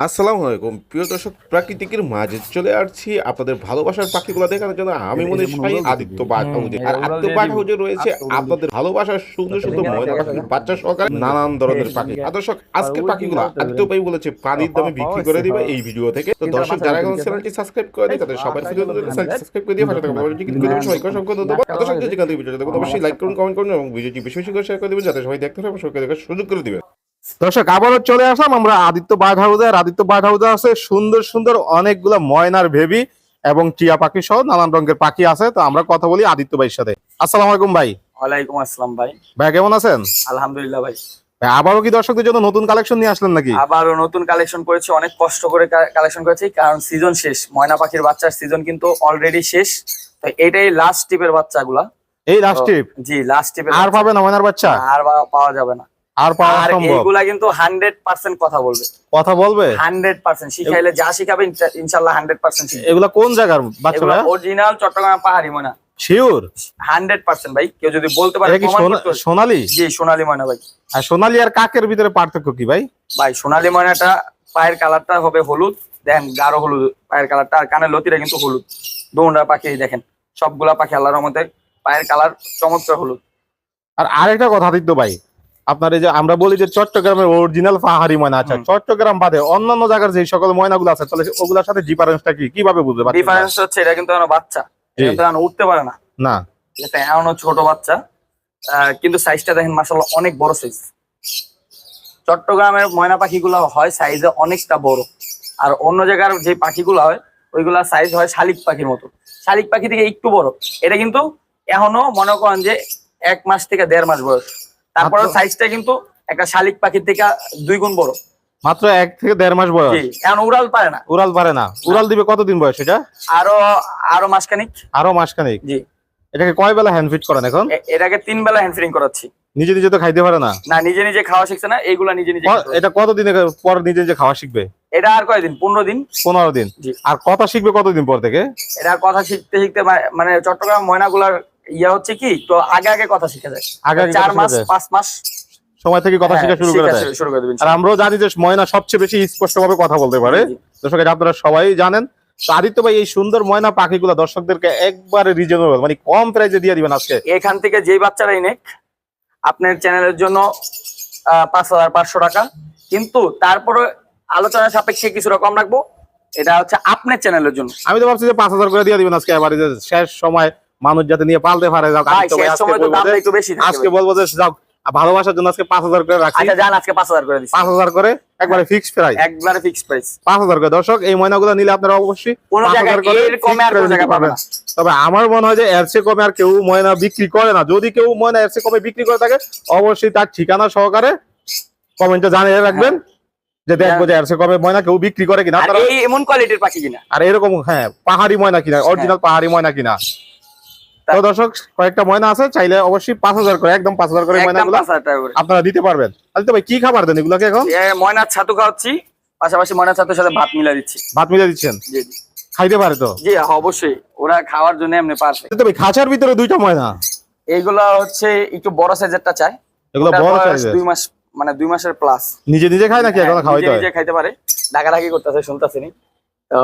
আসসালামু আলাইকুম। প্রিয় দর্শক প্রাকৃতিকের মাঝে চলে আসছি আপনাদের ভালোবাসার পাখিগুলো দেখানোর জন্য। আমি মনে হয় আদিত্য বাঘ আর আদিত্য বাঘ হাউজে রয়েছে আপনাদের ভালোবাসার সুন্দর সুন্দর ময়না পাখি বাচ্চা সহকারে নানান ধরনের পাখি। আর দর্শক আজকের পাখিগুলো আদিত্য ভাই বলেছে পানির দামে বিক্রি করে দিবে এই ভিডিও থেকে। তো দর্শক যারা এখন চ্যানেলটি সাবস্ক্রাইব করে দিই তাদের সবার ভিডিও সাবস্ক্রাইব করে দিয়ে পাশে থাকা। বেলটি ক্লিক করে দেবেন সবাইকে অসংখ্য ধন্যবাদ। আর দর্শক যে যেখান থেকে ভিডিওটা দেখুন অবশ্যই লাইক করুন কমেন্ট করুন এবং ভিডিওটি বেশি বেশি করে শেয়ার করে দেবেন যাতে সবাই দেখতে পারে এবং সবাইকে দেখার সুযোগ করে দিবেন। দর্শক আবারও চলে আসলাম আমরা আদিত্য বাঘ হাউসে আর আদিত্য বাঘ হাউসে আছে সুন্দর সুন্দর অনেকগুলো ময়নার ভেবি এবং টিয়া পাখি সহ নানান রঙের পাখি আছে। তো আমরা কথা বলি আদিত্য ভাইয়ের সাথে। আসসালামু আলাইকুম ভাই। ওয়ালাইকুম আসসালাম ভাই। ভাই কেমন আছেন? আলহামদুলিল্লাহ ভাই। ভাই আবারও কি দর্শকদের জন্য নতুন কালেকশন নিয়ে আসলেন নাকি? আবারও নতুন কালেকশন করেছি অনেক কষ্ট করে কালেকশন করেছি কারণ সিজন শেষ। ময়না পাখির বাচ্চার সিজন কিন্তু অলরেডি শেষ। তো এটাই লাস্ট টিপের বাচ্চাগুলা। এই লাস্ট টিপ জি লাস্ট টিপের আর পাবে না ময়নার বাচ্চা? আর পাওয়া যাবে না। আর পাওয়া সম্ভব। এইগুলা কিন্তু হান্ড্রেড পার্সেন্ট কথা বলবে। কথা বলবে? হান্ড্রেড পার্সেন্ট শিখাইলে যা শিখাবে ইনশা- ইনশাল্লাহ হান্ড্রেড পার্সেন্ট এগুলা কোন জায়গার বাচ্চা এগুলো ভাই অরিজিনাল চট্টগ্রাম পাহাড়ি ময়না। শিওর? হান্ড্রেড পার্সেন্ট ভাই কেউ যদি বলতে পারে। সোনালী? জি সোনালী ময়না ভাই। আর সোনালী আর কাকের ভিতরে পার্থক্য কি ভাই? ভাই সোনালী ময়নাটা পায়ের কালারটা হবে হলুদ দেখেন গাঢ় হলুদ পায়ের কালারটা আর কানের লতিটা কিন্তু হলুদ। দোনরা পাখি দেখেন সবগুলা পাখি আল্লাহর মধ্যে পায়ের কালার চমৎকার হলুদ। আর আরেকটা কথা আদিত্য ভাই আপনার এই যে আমরা বলি যে চট্টগ্রামের অরিজিনাল পাহাড়ি ময়না আচ্ছা চট্টগ্রাম বাদে অন্যান্য জায়গার যে সকল ময়নাগুলো আছে তাহলে ওগুলোর সাথে ডিফারেন্সটা কি? কীভাবে বুঝবে বাচ্চারা? ডিফারেন্স হচ্ছে এটা কিন্তু এখনও বাচ্চা। এটা কিন্তু উঠতে পারে না। না। এটা এখনও ছোট বাচ্চা। কিন্তু সাইজটা দেখেন মাসাল্লাহ অনেক বড় সাইজ চট্টগ্রামের ময়না পাখিগুলো হয় সাইজে অনেকটা বড়। আর অন্য জায়গার যে পাখিগুলো হয় ওইগুলা সাইজ হয় শালিক পাখির মতো। শালিক পাখি থেকে একটু বড়। এটা কিন্তু এখনও মনে করেন যে এক মাস থেকে দেড় মাস বয়স। তারপরে? সাইজটা কিন্তু একটা শালিক পাখির থেকে দুই গুণ বড়। মাত্র এক থেকে দেড় মাস বয়স। এখন উড়াল পারে না। উড়াল পারে না। উড়াল দিবে কতদিন বয়স এটা? আরও আরও মাসখানিক। আরও মাসখানেক। জি। এটাকে কয় বেলা হ্যান্ড ফিট করেন এখন? এটাকে তিন বেলা হ্যান্ড ফিডিং করাচ্ছি। নিজে নিজে তো খাইতে পারে না? না নিজে নিজে খাওয়া শিখছে না এইগুলা নিজে নিজে। এটা কতদিন পর নিজে নিজে খাওয়া শিখবে? এটা আর কয়দিন? পনেরো দিন। পনেরো দিন। আর কথা শিখবে কতদিন পর থেকে? এটা কথা শিখতে শিখতে মানে চট্টগ্রাম ময়নাগুলার ইয়া হচ্ছে কি তো আগে আগে কথা শিখে যায়। আগে চার মাস পাঁচ মাস। সময় থেকে কথা হ্যাঁ, শেখা শুরু করে দেয়। আর আমরাও জানি যে ময়না সবচেয়ে বেশি স্পষ্ট ভাবে কথা বলতে পারে। দর্শক আপনারা সবাই জানেন। আদিত্য ভাই এই সুন্দর ময়না পাখিগুলো দর্শকদেরকে একবারে রিজনেবল মানে কম প্রাইসে দিয়ে দিবেন আজকে। এখান থেকে যেই বাচ্চারা নেক আপনার চ্যানেলের জন্য পাঁচ হাজার পাঁচশো টাকা। কিন্তু তারপরে আলোচনা সাপেক্ষে কিছুটা কম রাখব। এটা হচ্ছে আপনার চ্যানেলের জন্য। আমি তো ভাবছি যে পাঁচ হাজার করে দিয়ে দিবেন আজকে এবারে শেষ সময় মানুষ যাতে নিয়ে পালতে পারে আজকে বলব যে- যাও ভালোবাসার জন্য আজকে পাঁচ হাজার করে রাখছি আচ্ছা আজকে পাঁচ হাজার করে পাঁচ হাজার করে একবারে ফিক্স প্রাইস একবারে ফিক্স প্রাইস পাঁচ হাজার করে। দর্শক এই ময়নাগুলো নিলে আপনারা অবশ্যই তবে আমার মনে হয় যে এর চেয়ে কমে আর কেউ ময়না বিক্রি করে না। যদি কেউ ময়না এর চেয়ে কমে বিক্রি করে থাকে অবশ্যই তার ঠিকানা সহকারে কমেন্টে জানিয়ে রাখবেন যে দেখব যে এর চেয়ে কমে ময়না কেউ বিক্রি করে কিনা। আর এই এমন কোয়ালিটির পাখি কিনা। আর এরকম হ্যাঁ পাহাড়ি ময়না কিনা অরিজিনাল পাহাড়ি ময়না কিনা। তো দর্শক কয়েকটা ময়না আছে চাইলে অবশ্যই পাঁচ হাজার করে একদম পাঁচ হাজার করে ময়নাগুলো আপনারা দিতে পারবেন। ভাই কি খাবার দেন এগুলোকে এখন? ময়নার ছাতু খাওয়াচ্ছি পাশাপাশি ময়নার ছাতুর সাথে ভাত মিলা দিচ্ছি। ভাত মিলে দিচ্ছেন? জি জি। খাইতে পারে তো? জি হ্যাঁ, অবশ্যই। ওরা খাওয়ার জন্য এমনি পারফেক্ট ভাই খাঁচার ভিতরে দুইটা ময়না? এইগুলো হচ্ছে একটু বড় সাইজেরটা চাই। এগুলো বড় সাইজের দুই মাস মানে দুই মাসের প্লাস নিজে নিজে খায় নাকি এখন খাওয়াইতে হয় নিজে খাইতে পারে। ডাকাডাকি করতেছে শুনতেছিনি তো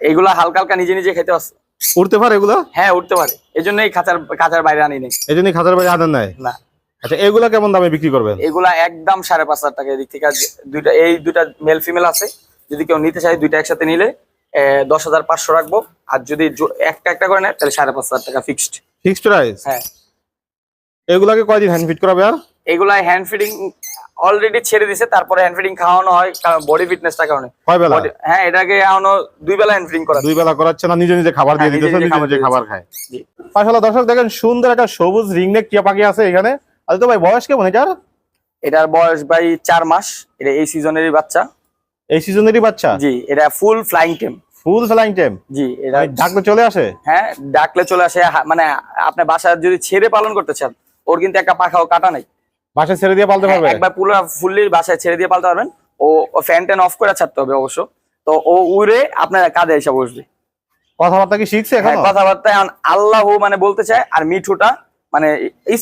এইগুলা হালকা হালকা নিজে নিজে খেতে পারছে। উঠতে পারে এগুলো? হ্যাঁ উঠতে পারে। এই জন্যই খাঁচার খাঁচার বাইরে আনি নেই। এই জন্যই খাঁচার বাইরে আনেন নাই? না। আচ্ছা এগুলা কেমন দামে বিক্রি করবেন? এগুলা একদম সাড়ে পাঁচ হাজার টাকা এদিক থেকে। দুইটা এই দুইটা মেল ফিমেল আছে। যদি কেউ নিতে চায় দুইটা একসাথে নিলে দশ হাজার পাঁচশো রাখব। আর যদি একটা একটা করে নেয় তাহলে সাড়ে পাঁচ হাজার টাকা ফিক্সড ফিক্সড প্রাইস হ্যাঁ। এগুলাকে কয়দিন হ্যান্ড ফিট করাবে আর? এগুলা হ্যান্ড ফিডিং অলরেডি ছেড়ে দিছে তারপরে হ্যান্ড ফিডিং খাওয়ানো হয় কারণ বডি ফিটনেসটা কারণে। কয় বেলা? হ্যাঁ এটাকে এখনও দুই বেলা হ্যান্ড ফিডিং করা দুই বেলা করাচ্ছে না নিজে নিজে খাবার দিয়ে হ্যাঁ, দিতেছে নিজে নিজে খাবার। খায়। জি। মাশাআল্লাহ দর্শক দেখেন সুন্দর একটা সবুজ রিংনেক টিয়া পাখি আছে এখানে। আচ্ছা তো ভাই বয়স কেমন এটার? এটার বয়স ভাই চার মাস। এটা এই সিজনেরই বাচ্চা। এই সিজনেরই বাচ্চা? জি এটা ফুল ফ্লাইং টেম ফুল ফ্লাইং টাইম জি এটা ডাকলে চলে আসে? হ্যাঁ ডাকলে চলে আসে। মানে আপনার বাসায় যদি ছেড়ে পালন করতে চান ওর কিন্তু একটা পাখাও কাটা নাই। বাসায় ছেড়ে দিয়ে পালতে হ্যাঁ, পারবে? একবার পুরো ফুললি বাসায় ছেড়ে দিয়ে পালতে পারবেন। ও ফ্যান ট্যান অফ করে ছাড়তে হবে অবশ্য। তো ও উড়ে আপনার কাঁধে এসে বসবে। কথাবার্তা কি শিখছে হ্যাঁ এখন? কথাবার্তা আল্লাহ মানে বলতে চায় আর মিঠুটা মানে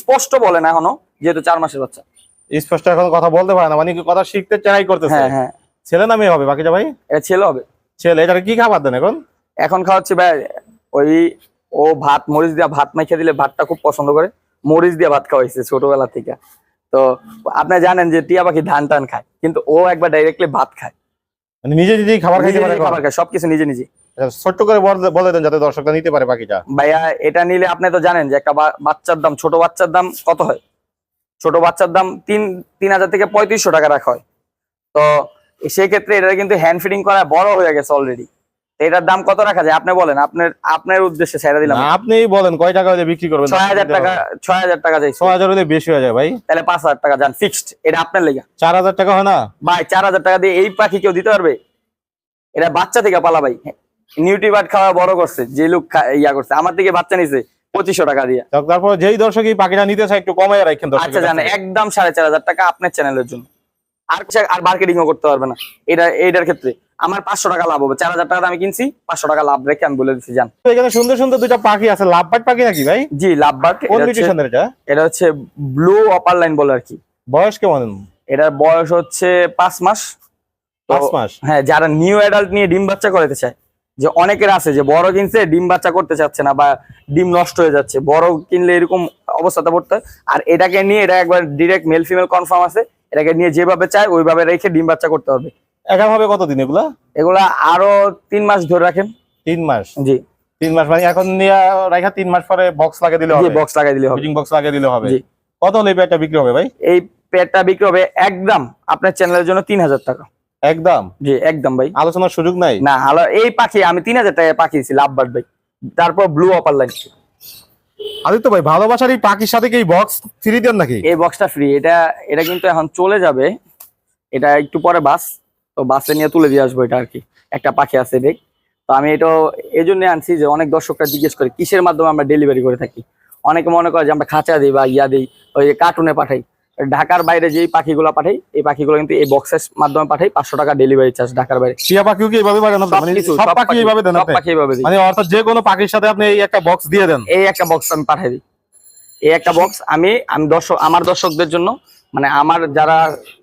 স্পষ্ট বলে না এখনও যেহেতু চার মাসের বাচ্চা। স্পষ্ট এখন কথা বলতে পারে না মানে কি কথা শিখতে ট্রাই করতেছে? হ্যাঁ হ্যাঁ। ছেলে না মেয়ে হবে বাকিটা ভাই? এটা ছেলে হবে। ছেলে এটাকে কি খাবার দেন এখন? এখন খাওয়াচ্ছি ভাই ওই ও ভাত মরিচ দিয়ে ভাত মাইখে দিলে ভাতটা খুব পছন্দ করে। মরিচ দিয়ে ভাত খাওয়াইছে ছোটবেলা থেকে। তো আপনি জানেন যে টিয়া পাখি ধান টান খায় কিন্তু ও একবার ডাইরেক্টলি ভাত খায়। মানে নিজে নিজেই খাবার খাইতে পারে খাবার খায় সবকিছু নিজে নিজে ছোট্ট করে বল- বলে দেন যাতে দর্শকরা নিতে পারে বাকিটা ভাইয়া এটা নিলে আপনি তো জানেন যে একটা বাচ্চার দাম ছোট বাচ্চার দাম কত হয়? ছোট বাচ্চার দাম তিন তিন হাজার থেকে পঁয়ত্রিশশো টাকা রাখা হয়। তো সেক্ষেত্রে এটা কিন্তু হ্যান্ড ফিডিং করা বড় হয়ে গেছে অলরেডি এটার দাম কত রাখা যায়? আপনি বলেন আপনার আপনার উদ্দেশ্যে ছেড়ে দিলাম। আপনিই বলেন কয় টাকা হলে বিক্রি করবেন? ছয় হাজার টাকা ছয় হাজার টাকা যাই ছয় হাজার হলে বেশি হয়ে যায় ভাই। তাহলে পাঁচ হাজার টাকা যান ফিক্সড এটা আপনার লেগে। চার হাজার টাকা হয় না? ভাই চার হাজার টাকা দিয়ে এই পাখি কেউ দিতে পারবে? এটা বাচ্চা থেকে পালা ভাই। নিউট্রিবার্ড খাওয়া বড় করছে যে লোক ইয়া করছে। আমার থেকে বাচ্চা নিছে পঁচিশশো টাকা দিয়ে। তো তারপর যেই দর্শক এই পাখিটা নিতে চায় একটু কমাই রাখেন দর্শক আচ্ছা জানেন একদম সাড়ে চার হাজার টাকা আপনার চ্যানেলের জন্য। আর আর মার্কেটিং ও করতে পারবে না। এটা এইটার ক্ষেত্রে। আমার পাঁচশো টাকা লাভ হবে। চার হাজার টাকা আমি কিনছি পাঁচশো টাকা লাভ রেখে আমি বলে দিচ্ছি জান এখানে সুন্দর সুন্দর দুইটা পাখি আছে লাভবাট পাখি নাকি ভাই? জি লাভ বাট এটা এটা? হচ্ছে ব্লু অপার লাইন বলে আর কি। বয়স কেমন? এটার বয়স হচ্ছে পাঁচ মাস। পাঁচ মাস? হ্যাঁ যারা নিউ অ্যাডাল্ট নিয়ে ডিম বাচ্চা করাতে চায় যে অনেকের আছে যে বড় কিনছে ডিম বাচ্চা করতে চাচ্ছে না বা ডিম নষ্ট হয়ে যাচ্ছে বড় কিনলে এরকম অবস্থাতে পড়তে হয়। আর এটাকে নিয়ে এটা একবার ডিরেক্ট মেল ফিমেল কনফার্ম আছে এটাকে নিয়ে যেভাবে চায় ওইভাবে রেখে ডিম বাচ্চা করতে হবে। এখন হবে কতদিন এগুলা? এগুলা আরও তিন মাস ধরে রাখেন। তিন মাস? জি। তিন মাস মানে এখন নিয়ে রাখা তিন মাস পরে বক্স লাগিয়ে দিলে হবে। বক্স লাগাই দিলে হবে। বক্স লাগিয়ে দিলে হবে। কত হলে এই বিক্রি হবে ভাই? এই পেটটা বিক্রি হবে একদম আপনার চ্যানেলের জন্য তিন হাজার টাকা। একদম? জি একদম ভাই। আলোচনার সুযোগ নাই? না এই পাখি আমি তিন হাজার টাকায় পাঠিয়েছি লাভ বার্ড ভাই। তারপর ব্লু অপার লাইন আদিত্য ভাই ভালোবাসার এই পাখির সাথে কি বক্স ফ্রি দেন নাকি? এই বক্সটা ফ্রি এটা এটা কিন্তু এখন চলে যাবে। এটা একটু পরে বাস। তো বাসে নিয়ে তুলে দিয়ে আসব এটা আর কি একটা পাখি আছে দেখ। তো আমি এটা এই জন্য আনছি যে অনেক দর্শকরা জিজ্ঞেস করে কিসের মাধ্যমে আমরা ডেলিভারি করে থাকি? অনেকে মনে করে যে আমরা খাঁচা দিই বা ইয়া দিই ওই যে কার্টুনে পাঠাই। ঢাকার বাইরে যেই পাখিগুলো পাঠাই এই পাখিগুলো কিন্তু এই বক্সের মাধ্যমে পাঠাই পাঁচশো টাকা ডেলিভারি চার্জ ঢাকার বাইরে। টিয়া পাখিও কি এইভাবে পাঠানো সব মানে সব পাখি এইভাবে দেন সব পাখি এইভাবে মানে অর্থাৎ যে কোনো পাখির সাথে আপনি এই একটা বক্স দিয়ে দেন? এই একটা বক্স আমি পাঠাই দিই। এই একটা বক্স আমি আমি দর্শক আমার দর্শকদের জন্য মানে আমার যারা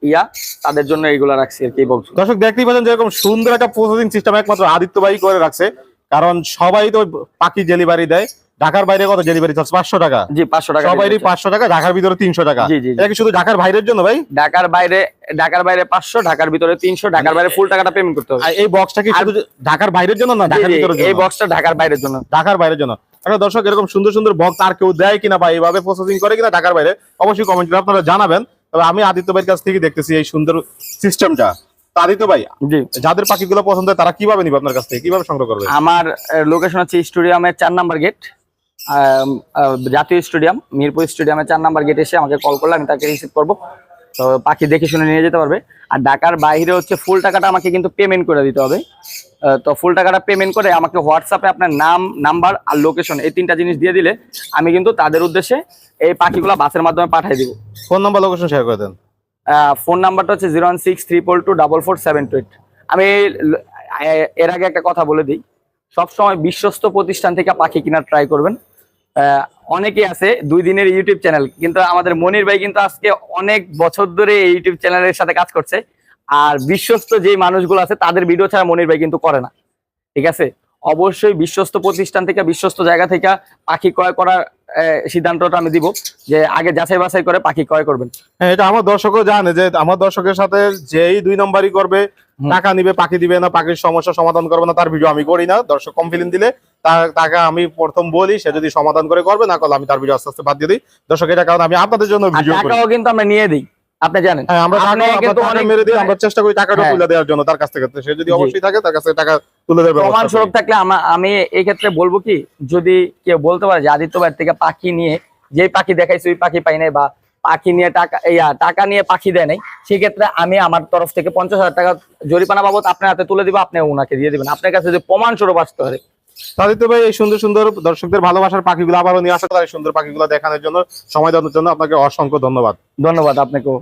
ইয়া তাদের জন্য এইগুলা রাখছি আর কি বলছো দর্শক দেখতেই পাচ্ছেন যেরকম সুন্দর একটা প্রসেসিং সিস্টেম একমাত্র আদিত্য ভাই করে রাখছে। কারণ সবাই তো পাখি ডেলিভারি দেয় ঢাকার বাইরে কত ডেলিভারি চার্জ পাঁচশো টাকা। জি পাঁচশো টাকা সবাই পাঁচশো টাকা ঢাকার ভিতরে তিনশো টাকা। এটা কি শুধু ঢাকার বাইরের জন্য ভাই? ঢাকার বাইরে ঢাকার বাইরে পাঁচশো ঢাকার ভিতরে তিনশো ঢাকার বাইরে ফুল টাকাটা পেমেন্ট করতে হবে। এই বক্সটা কি শুধু ঢাকার বাইরের জন্য না ঢাকার ভিতরে এই বক্সটা ঢাকার বাইরের জন্য। ঢাকার বাইরের জন্য। একটা দর্শক এরকম সুন্দর সুন্দর বক্স আর কেউ দেয় কিনা বা এইভাবে প্রসেসিং করে কিনা ঢাকার বাইরে অবশ্যই কমেন্ট করে আপনারা জানাবেন। তবে আমি আদিত্য ভাইয়ের কাছ থেকে দেখতেছি এই সুন্দর সিস্টেমটা আদিত্য ভাই যাদের পাখিগুলো পছন্দ হয় তারা কীভাবে নিবে আপনার কাছ থেকে? কীভাবে সংগ্রহ করবে? আমার লোকেশন হচ্ছে স্টেডিয়ামের চার নাম্বার গেট জাতীয় স্টেডিয়াম মিরপুর স্টেডিয়ামের চার নাম্বার গেট এসে আমাকে কল করলে আমি তাকে রিসিভ করব। তো পাখি দেখে শুনে নিয়ে যেতে পারবে। আর ঢাকার বাইরে হচ্ছে ফুল টাকাটা আমাকে কিন্তু পেমেন্ট করে দিতে হবে। তো ফুল টাকাটা পেমেন্ট করে আমাকে হোয়াটসঅ্যাপে আপনার নাম নাম্বার আর লোকেশন এই তিনটা জিনিস দিয়ে দিলে আমি কিন্তু তাদের উদ্দেশ্যে এই পাখিগুলো বাসের মাধ্যমে পাঠিয়ে দিব। ফোন নাম্বার লোকেশন শেয়ার করে দেন। ফোন নাম্বারটা হচ্ছে zero one six triple two double four seven two eight আমি এর আগে একটা কথা বলে দিই। সবসময় বিশ্বস্ত প্রতিষ্ঠান থেকে পাখি কেনার ট্রাই করবেন। আহ, অনেকেই আছে দুই দিনের ইউটিউব চ্যানেল কিন্তু আমাদের মনির ভাই কিন্তু আজকে অনেক বছর ধরে এই ইউটিউব চ্যানেলের সাথে কাজ করছে। আর বিশ্বস্ত যে মানুষগুলো আছে তাদের ভিডিও ছাড়া মনির ভাই কিন্তু করে না। ঠিক আছে? অবশ্যই বিশ্বস্ত প্রতিষ্ঠান থেকে বিশ্বস্ত জায়গা থেকে পাখি ক্রয় করার সিদ্ধান্তটা আমি দিব যে আগে যাচাই বাছাই করে পাখি ক্রয় করবেন। হ্যাঁ এটা আমার দর্শকও জানে যে আমার দর্শকের সাথে যেই দুই নম্বরই করবে। টাকা নিবে পাখি দিবে না পাখির সমস্যা সমাধান করবে না তার ভিডিও আমি করি না। দর্শক কম কমপ্লেন দিলে তার টাকা আমি প্রথম বলি সে যদি সমাধান করে করবে না করলে আমি তার ভিডিও আস্তে আস্তে বাদ দিয়ে দিই। দর্শক এটা কারণ আমি আপনাদের জন্য ভিডিও টাকাও কিন্তু আমরা নিয়ে দিই আপনি জানেন। হ্যাঁ আমরা টাকা মেরে দিই আমরা চেষ্টা করি টাকাটা হ্যাঁ। তুলে দেওয়ার জন্য তার কাছ থেকে। সে যদি অবশ্যই থাকে তার কাছে টাকা তুলে দেবে প্রমাণ স্বরূপ থাকলে আমি এই ক্ষেত্রে বলব কি যদি কেউ বলতে পারে যে আদিত্য ভাইয়ের থেকে পাখি নিয়ে যে পাখি দেখাইছে ওই পাখি পাই নাই বা পাখি নিয়ে টাকা ইয়া টাকা নিয়ে পাখি দেয় নাই সেক্ষেত্রে আমি আমার তরফ থেকে পঞ্চাশ হাজার টাকা জরিমানা বাবদ আপনার হাতে তুলে দিব আপনি ওনাকে দিয়ে দিবেন। আপনার কাছে যদি প্রমাণ স্বরূপ আসতে পারে তাদিত্য ভাই এই সুন্দর সুন্দর দর্শকদের ভালোবাসার পাখিগুলো আবারও নিয়ে আসা তার সুন্দর পাখিগুলো দেখানোর জন্য, সময় দেওয়ার জন্য আপনাকে অসংখ্য ধন্যবাদ। ধন্যবাদ আপনাকেও।